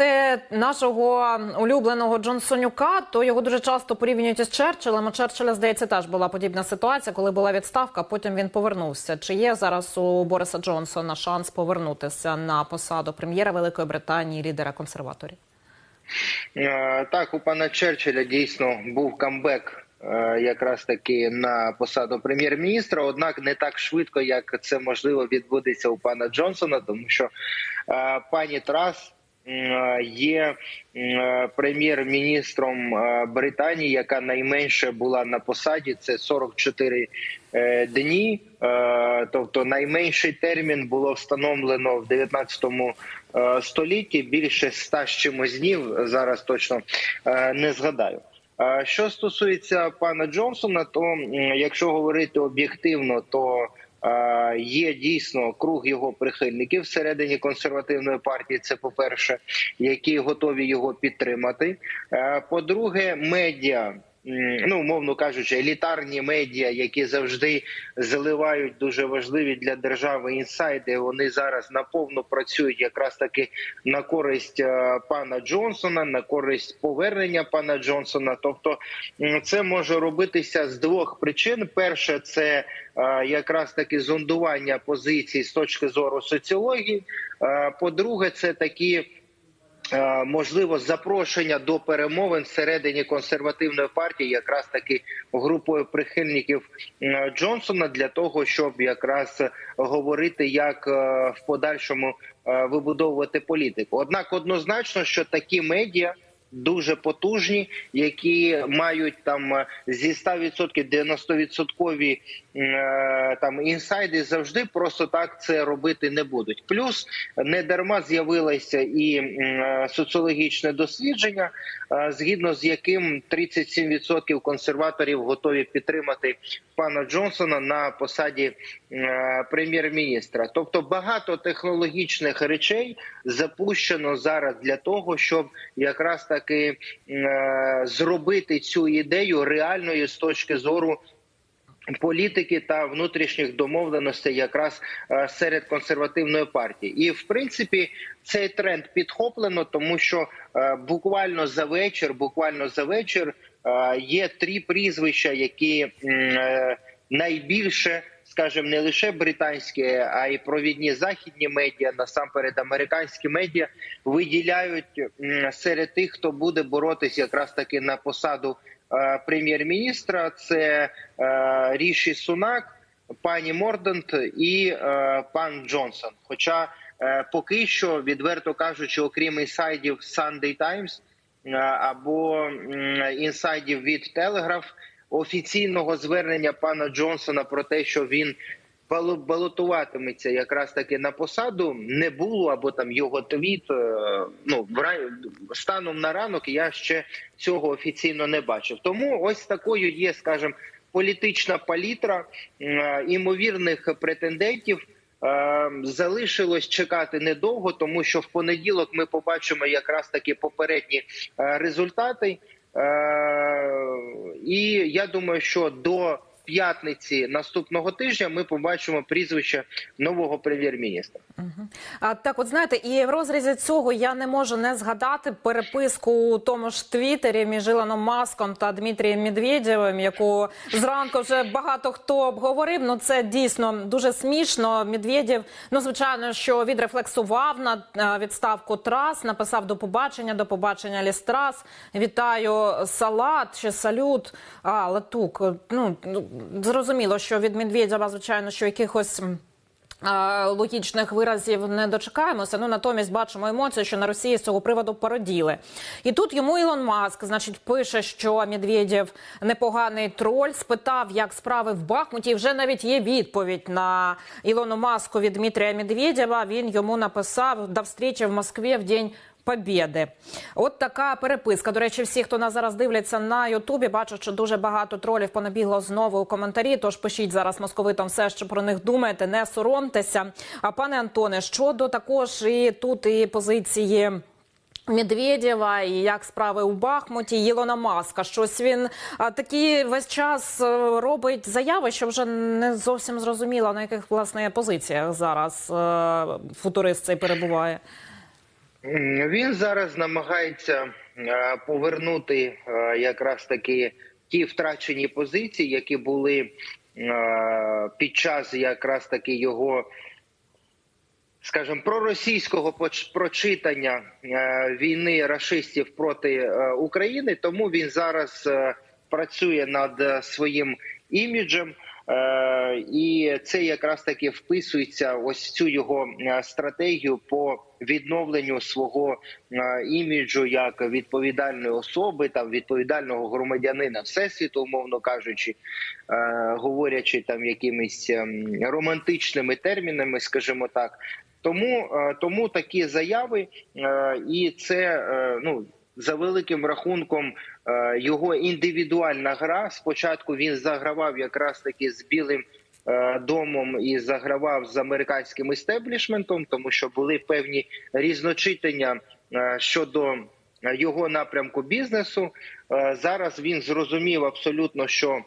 взяти нашого улюбленого Джонсонюка, то його дуже часто порівнюють із Черчиллем. У Черчилля, здається, теж була подібна ситуація, коли була відставка. Потім він повернувся. Чи є зараз у Бориса Джонсона шанс повернутися на посаду прем'єра Великої Британії, лідера консерваторів? Е, Так, у пана Черчилля дійсно був камбек е, якраз таки на посаду прем'єр-міністра. Однак не так швидко, як це можливо відбудеться у пана Джонсона, тому що е, пані Трас є прем'єр-міністром е, Британії, яка найменше була на посаді. Це 44 е, дні. Е, Тобто найменший термін було встановлено в 19 е, столітті. Більше ста з чимось днів зараз точно е, не згадаю. Е, Що стосується пана Джонсона, то якщо говорити об'єктивно, то е, є дійсно круг його прихильників всередині консервативної партії. Це по перше, які готові його підтримати. Е, По-друге, медіа. Ну, умовно кажучи, елітарні медіа, які завжди заливають дуже важливі для держави інсайди. Вони зараз наповно працюють якраз таки на користь е, пана Джонсона, на користь повернення пана Джонсона. Тобто, це може робитися з двох причин: перше, це е, якраз таки зондування позицій з точки зору соціології. Е, По-друге, це такі. Е, Можливо, запрошення до перемовин всередині консервативної партії, якраз таки групою прихильників е, Джонсона, для того, щоб якраз говорити, як е, в подальшому вибудовувати політику. Однак, однозначно, що такі медіа. Дуже потужні, які мають там зі 100% 90% е, там інсайди завжди просто так це робити не будуть. Плюс не дарма з'явилося і соціологічне дослідження, е, згідно з яким 37% консерваторів готові підтримати пана Джонсона на посаді е, прем'єр-міністра. Тобто багато технологічних речей запущено зараз для того, щоб якраз таки е, зробити цю ідею реальною з точки зору політики та внутрішніх домовленостей якраз е, серед консервативної партії, і в принципі цей тренд підхоплено, тому що е, буквально за вечір, буквально за вечір е, є три прізвища, які найбільше. Скажімо, не лише британські, а й провідні західні медіа, насамперед американські медіа, виділяють серед тих, хто буде боротись якраз таки на посаду прем'єр-міністра. Це е, Ріші Сунак, пані Мордант і е, пан Джонсон. Хоча е, поки що, відверто кажучи, окрім інсайдів Sunday Times е, або інсайдів від Телеграф, офіційного звернення пана Джонсона про те, що він балотуватиметься якраз таки на посаду, не було або там його твіт. е, Ну вра- станом на ранок я ще цього офіційно не бачив. Тому ось такою є, скажімо, політична палітра е, імовірних претендентів. Е, Залишилось чекати недовго, тому що в понеділок ми побачимо якраз таки попередні результати. І я думаю, що до п'ятниці наступного тижня ми побачимо прізвище нового прем'єр-міністра. А так, от знаєте, і в розрізі цього я не можу не згадати переписку у тому ж Твіттері між Ілоном Маском та Дмитрієм Медведєвим, яку зранку вже багато хто обговорив. Ну це дійсно дуже смішно. Медведєв, ну звичайно, що відрефлексував на е, відставку трас, написав до побачення, до побачення Лістрас. Вітаю салат чи салют. А латук. Ну, зрозуміло, що від Медведєва, звичайно, що якихось. Логічних виразів не дочекаємося. Ну натомість бачимо емоцію, що на Росії з цього приводу породіли. І тут йому Ілон Маск, значить, пише, що Медведєв непоганий троль. Спитав, як справи в Бахмуті. І вже навіть є відповідь на Ілону Маску від Дмитрія Медведєва. Він йому написав до встречі в Москві в день Побєди. От така переписка. До речі, всі, хто нас зараз дивляться на Ютубі, бачать, що дуже багато тролів понабігло знову у коментарі. Тож пишіть зараз московитам все, що про них думаєте, не соромтеся. А пане Антоне, щодо також і тут і позиції. Медведєва і як справи у Бахмуті, Ілона Маска. Щось він а, такі весь час е, робить заяви, що вже не зовсім зрозуміло, на яких власне позиціях зараз е, футурист цей перебуває. Він зараз намагається е, повернути е, якраз таки ті втрачені позиції, які були е, під час якраз таки його, скажімо, проросійського прочитання війни рашистів проти України. Тому він зараз працює над своїм іміджем. Е, І це якраз таки вписується ось в цю його е, стратегію по відновленню свого е, іміджу як відповідальної особи, там відповідального громадянина всесвіту, умовно кажучи, говорячи там якимись ем, романтичними термінами, скажімо так. Тому, тому такі заяви, і це ну за великим рахунком е, його індивідуальна гра. Спочатку він загравав якраз таки з білим е, домом і загравав з американським істеблішментом, тому що були певні різночитання е, щодо його напрямку бізнесу. Зараз він зрозумів абсолютно, що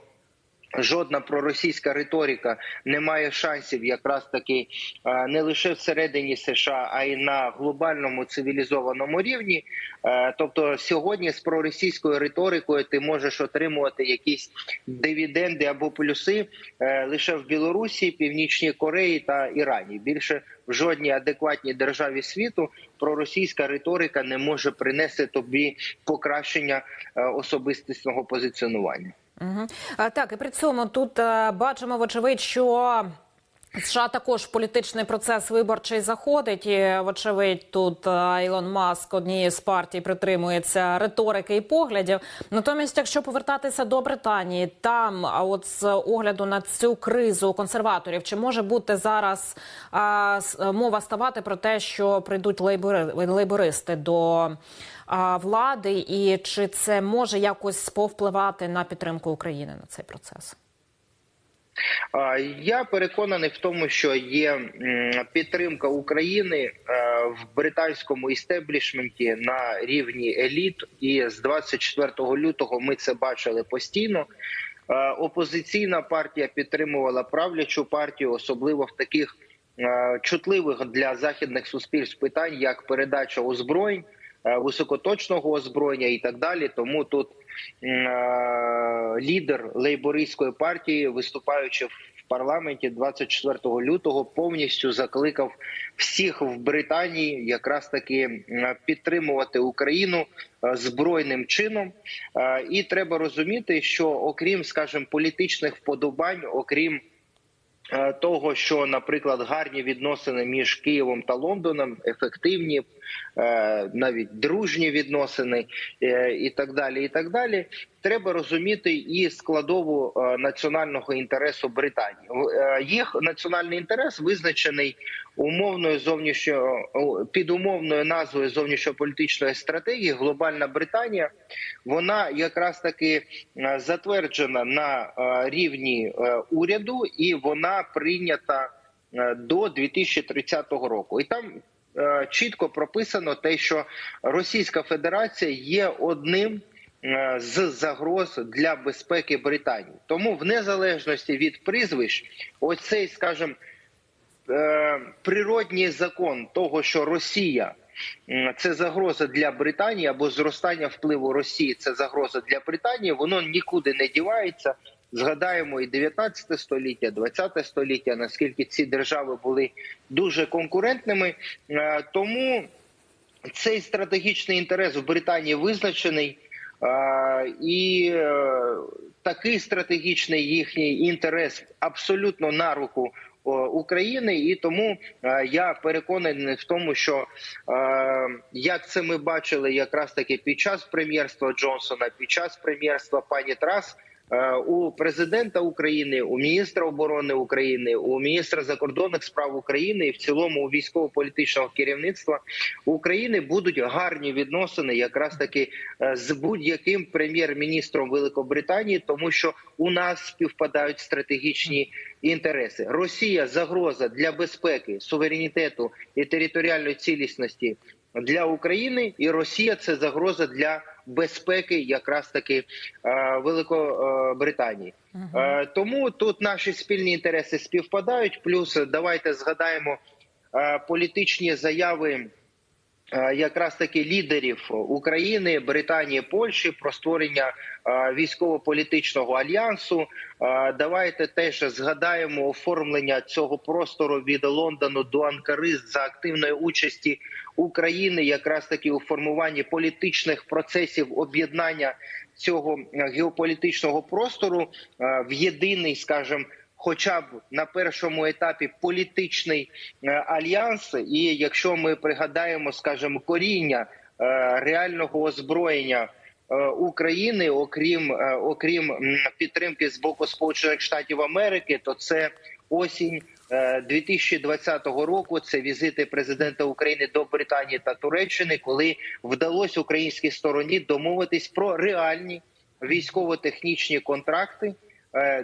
жодна проросійська риторика не має шансів, якраз таки е, не лише всередині США, а й на глобальному цивілізованому рівні. Е, Тобто, сьогодні з проросійською риторикою ти можеш отримувати якісь дивіденди або плюси е, лише в Білорусі, Північній Кореї та Ірані. Більше в жодній адекватній державі світу проросійська риторика не може принести тобі покращення особистісного позиціонування. Угу. Так, і при цьому тут е, бачимо, вочевидь, що США також в політичний процес виборчий заходить. І, вочевидь, тут е, Ілон Маск однієї з партій притримується риторики і поглядів. Натомість, якщо повертатися до Британії, там, а от з огляду на цю кризу консерваторів, чи може бути зараз а, мова ставати про те, що прийдуть лейбори, лейбористи до а, влади, і чи це може якось повпливати на підтримку України на цей процес? Я переконаний в тому, що є підтримка України е, в британському істеблішменті на рівні еліт, і з 24 лютого ми це бачили постійно. Е, Опозиційна партія підтримувала правлячу партію, особливо в таких е, чутливих для західних суспільств питань, як передача озброєнь, високоточного озброєння і так далі. Тому тут е, лідер лейбористської партії, виступаючи в парламенті 24 лютого, повністю закликав всіх в Британії якраз таки підтримувати Україну е, збройним чином. Е, І треба розуміти, що окрім, скажімо, політичних вподобань, окрім е, того, що, наприклад, гарні відносини між Києвом та Лондоном, ефективні, е, навіть дружні відносини е, і так далі. І так далі. Треба розуміти і складову е, національного інтересу Британії. Е, Їх національний інтерес визначений умовною зовнішньо під умовною назвою зовнішньополітичної стратегії. Глобальна Британія вона якраз таки е, затверджена на е, рівні е, уряду, і вона прийнята е, до 2030 року. І там е, чітко прописано те, що Російська Федерація є одним е, з загроз для безпеки Британії. Тому, в незалежності від прізвищ, оцей, скажімо, е, природній закон того, що Росія це загроза для Британії або зростання впливу Росії це загроза для Британії, воно нікуди не дівається. Згадаємо і 19 століття, 20 століття, наскільки ці держави були дуже конкурентними. Е, Тому цей стратегічний інтерес в Британії визначений, е, і е, такий стратегічний їхній інтерес абсолютно на руку України, і тому я переконаний в тому, що як це ми бачили якраз таки під час прем'єрства Джонсона, під час прем'єрства пані Трас. Е, У президента України, у міністра оборони України, у міністра закордонних справ України і в цілому у військово-політичного керівництва України будуть гарні відносини, якраз таки е, з будь-яким прем'єр-міністром Великобританії, тому що у нас співпадають стратегічні інтереси. Росія загроза для безпеки, суверенітету і територіальної цілісності для України, і Росія це загроза для безпеки, якраз таки е, Великобританії. Е, Тому тут наші спільні інтереси співпадають. Плюс давайте згадаємо е, політичні заяви якраз таки лідерів України, Британії, Польщі про створення е, військово-політичного альянсу. Е, Давайте теж згадаємо оформлення цього простору від Лондону до Анкари за активної участі України, якраз таки у формуванні політичних процесів об'єднання цього е, геополітичного простору е, в єдиний, скажімо, хоча б на першому етапі політичний е, альянс. І якщо ми пригадаємо, скажімо, коріння е, реального озброєння. е, України, окрім окрім підтримки з боку Сполучених Штатів Америки, то це осінь е, 2020 року. Це візити президента України до Британії та Туреччини, коли вдалося українській стороні домовитись про реальні військово-технічні контракти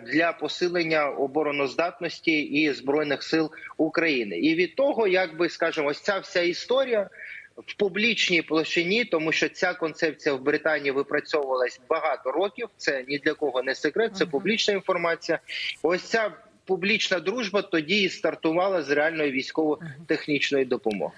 для посилення обороноздатності і збройних сил України. І від того, як би скажемо, ось ця вся історія. В публічній площині, тому що ця концепція в Британії випрацьовувалась багато років. Це ні для кого не секрет, це публічна інформація. Ось ця публічна дружба тоді і стартувала з реальної військово-технічної допомоги.